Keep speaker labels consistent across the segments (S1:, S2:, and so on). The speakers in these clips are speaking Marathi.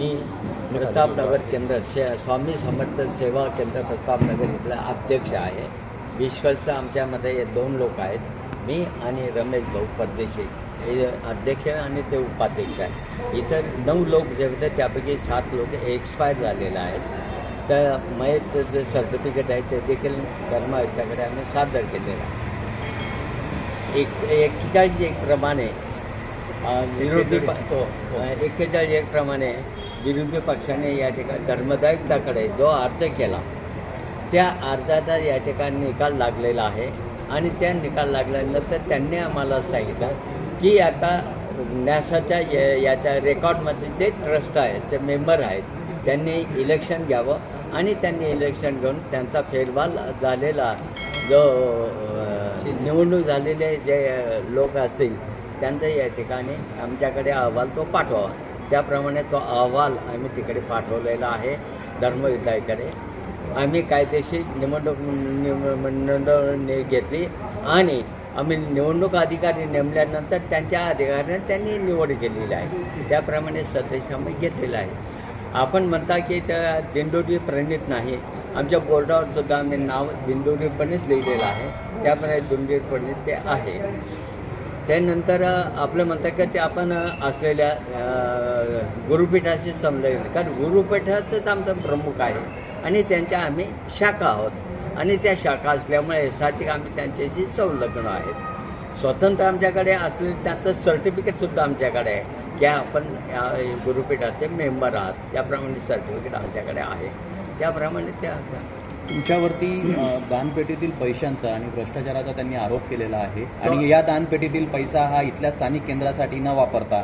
S1: प्रतापनगर केंद्र से स्वामी समर्थ सेवा केंद्र प्रतापनगर इथला अध्यक्ष आहे. विश्वस्त आमच्यामध्ये हे दोन लोक आहेत. मी आणि रमेश भाऊ परदेशी. हे अध्यक्ष आणि ते उपाध्यक्ष आहे इथं नऊ लोक जे होते त्यापैकी सात लोक एक्सपायर झालेले आहेत. तर मयतचं जे सर्टिफिकेट आहे ते देखील धर्मायुक्ताकडे आम्ही सादर केलेलं आहे. एक एक्केचाळीस एक प्रमाणे विरोधी प तो एक्केचाळीस एक प्रमाणे विरोधी पक्षाने या ठिकाणी धर्मदायित्वाकडे जो अर्ज केला त्या अर्जाचा या ठिकाणी निकाल लागलेला आहे. आणि त्या निकाल लागल्यानंतर त्यांनी आम्हाला सांगितलं की आता न्यासाच्या या- याच्या रेकॉर्डमध्ये जे ट्रस्ट आहेत जे मेंबर आहेत त्यांनी इलेक्शन घ्यावं. आणि त्यांनी इलेक्शन घेऊन त्यांचा फेरवाल झालेला जो निवडणूक झालेले जे लोक असतील त्यांचा या ठिकाणी आमच्याकडे अहवाल तो पाठवावा. त्याप्रमाणे तो अहवाल आम्ही तिकडे पाठवलेला आहे धर्मविद्याकडे आम्ही कायदेशीर निवडणूक निवडणूक घेतली आणि आम्ही निवडणूक अधिकारी नेमल्यानंतर त्यांच्या अधिकाऱ्याने त्यांनी निवड केलेली आहे. त्याप्रमाणे सदस्य आम्ही घेतलेला आहे. आपण म्हणता की त्या दिंडोरी प्रणित नाही. आमच्या बोर्डावर सुद्धा आम्ही नाव दिंडोरी प्रणित लिहिलेलं आहे. त्याप्रमाणे दिंडोरी प्रणित ते आहे. त्यानंतर आपलं म्हणतात की ते आपण असलेल्या गुरुपीठाशी समजायचं कारण गुरुपीठाचंच आमचं प्रमुख आहे. आणि त्यांच्या आम्ही शाखा आहोत. आणि त्या शाखा असल्यामुळे साहजिक आम्ही त्यांच्याशी संलग्न आहेत. स्वतंत्र आमच्याकडे असलेले त्यांचं सर्टिफिकेटसुद्धा आमच्याकडे आहे. की आपण या गुरुपीठाचे मेंबर आहात. त्याप्रमाणे सर्टिफिकेट आमच्याकडे आहे. त्याप्रमाणे त्या
S2: तुमच्यावरती दानपेटीतील पैशांचा आणि भ्रष्टाचाराचा त्यांनी आरोप केलेला आहे. आणि या दानपेटीतील पैसा हा इथल्या स्थानिक केंद्रासाठी न वापरता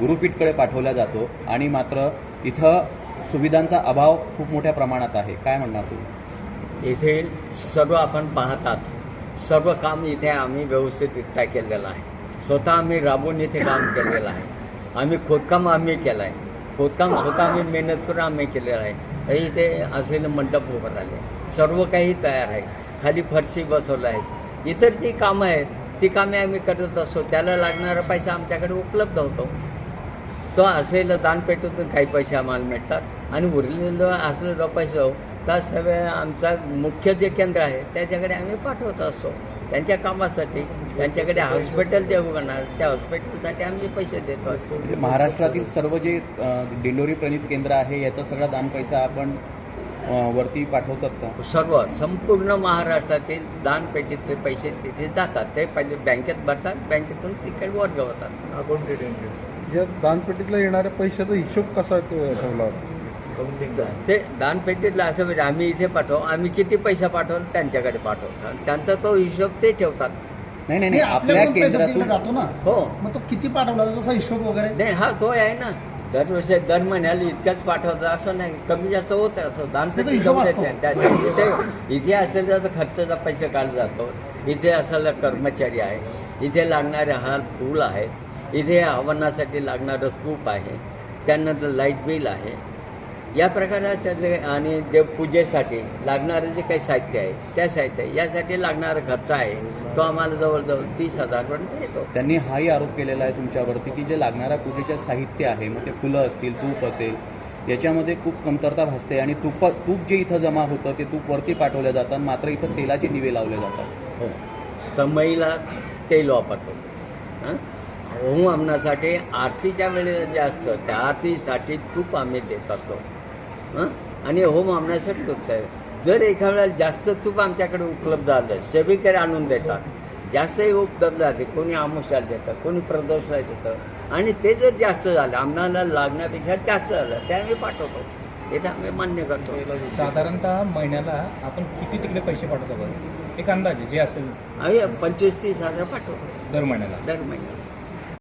S2: गुरुपीठकडे पाठवला जातो आणि मात्र इथं सुविधांचा अभाव खूप मोठ्या प्रमाणात आहे. काय म्हणणार तुम्ही?
S1: इथे सर्व आपण पाहतात सर्व काम इथे आम्ही व्यवस्थितरित्या केलेलं आहे. स्वतः आम्ही राबून इथे काम केलेलं आहे. आम्ही खोदकाम आम्ही केलं आहे खोदकाम स्वतः आम्ही मेहनत करून आम्ही केलेलं आहे. तरी इथे असलेलं मंडप उभं राहिले सर्व काही तयार आहे. खाली फरशी बसवलं आहे इतर जी कामं आहेत ती कामे आम्ही करत असतो. त्याला लागणारा पैसा आमच्याकडे उपलब्ध होतो. तो असलेलं दानपेटीतून काही पैसे आम्हाला मिळतात. आणि उरलेलं असलेलं पैसा त्या सगळ्या आमचा मुख्य जे केंद्र आहे त्याच्याकडे आम्ही पाठवत असतो. त्यांच्या कामासाठी त्यांच्याकडे हॉस्पिटल जे उघडणार त्या हॉस्पिटलसाठी आम्ही पैसे देतो. असतो
S2: म्हणजे महाराष्ट्रातील सर्व जे दिंडोरी प्रणित केंद्र आहे याचा सगळा दानपैसा आपण अ, वरती पाठवतात का?
S1: सर्व संपूर्ण महाराष्ट्रातील दानपेटीतले पैसे तिथे जातात. ते पहिले बँकेत भरतात बँकेतून तिकडे वर्ग होतात
S3: अकाउंट डिटेल. या दानपेटीतला येणाऱ्या पैशाचा हिशोब कसा ठेवला?
S1: ते दानपेटीतलं असं म्हणजे आम्ही इथे पाठवू. आम्ही किती पैसा पाठवतो त्यांच्याकडे पाठवतो त्यांचा तो हिशोब ते ठेवतात.
S2: नाही नाही नाही. आपल्या केंद्रातून
S4: जातो ना?
S1: हो.
S4: मग तो किती पाठवला त्याचा हिशोब वगैरे?
S1: नाही हा तो आहे ना. दरवर्षी दर महिन्याला इतकंच पाठवतं. असं नाही. कमी जास्त होत असं. त्याच्या- इथे असलेला तर खर्चाचा पैसे काढला जातो. इथे असलेला कर्मचारी आहे. इथे लागणारे हार फूल आहे. इथे हवनासाठी लागणारं तूप आहे. त्यानंतर लाइट बिल आहे. या प्रकारे आणि देवपूजेसाठी लागणारं जे काही साहित्य आहे त्या साहित्य यासाठी लागणारा खर्च आहे तो आम्हाला जवळजवळ तीस हजारपर्यंत येतो
S2: त्यांनी हाही आरोप केलेला आहे तुमच्यावरती की जे लागणाऱ्या पूजेचं साहित्य आहे मग ते फुलं असतील तूप असेल याच्यामध्ये खूप कमतरता भासते आणि तुप तूप जे इथं जमा होतं ते तूप वरती पाठवलं जातं मात्र इथं तेलाचे दिवे लावले जातात
S1: हो समईला तेल वापरतो हं? होम हवनासाठी आरतीच्या वेळेला जे असतं त्या आरतीसाठी तूप आम्ही देत असतो? आणि होम तूप आहे. जर एका वेळेला जास्त तूप आमच्याकडे उपलब्ध झालं सेविकडे आणून देतात. जास्तही उपलब्ध झाले कोणी आमुषाला देतं कोणी प्रदोषला देतं. आणि ते जर जास्त झालं आम्हाला लागण्यापेक्षा जास्त झालं ते आम्ही पाठवतो. तर आम्ही मान्य करतो.
S5: साधारणतः महिन्याला आपण किती तिकडे पैसे पाठवतो बरं? एक अंदाजे जे असेल.
S1: आम्ही पंचवीस तीस हजार पाठवतो.
S5: दर महिन्याला.
S1: दर महिन्याला.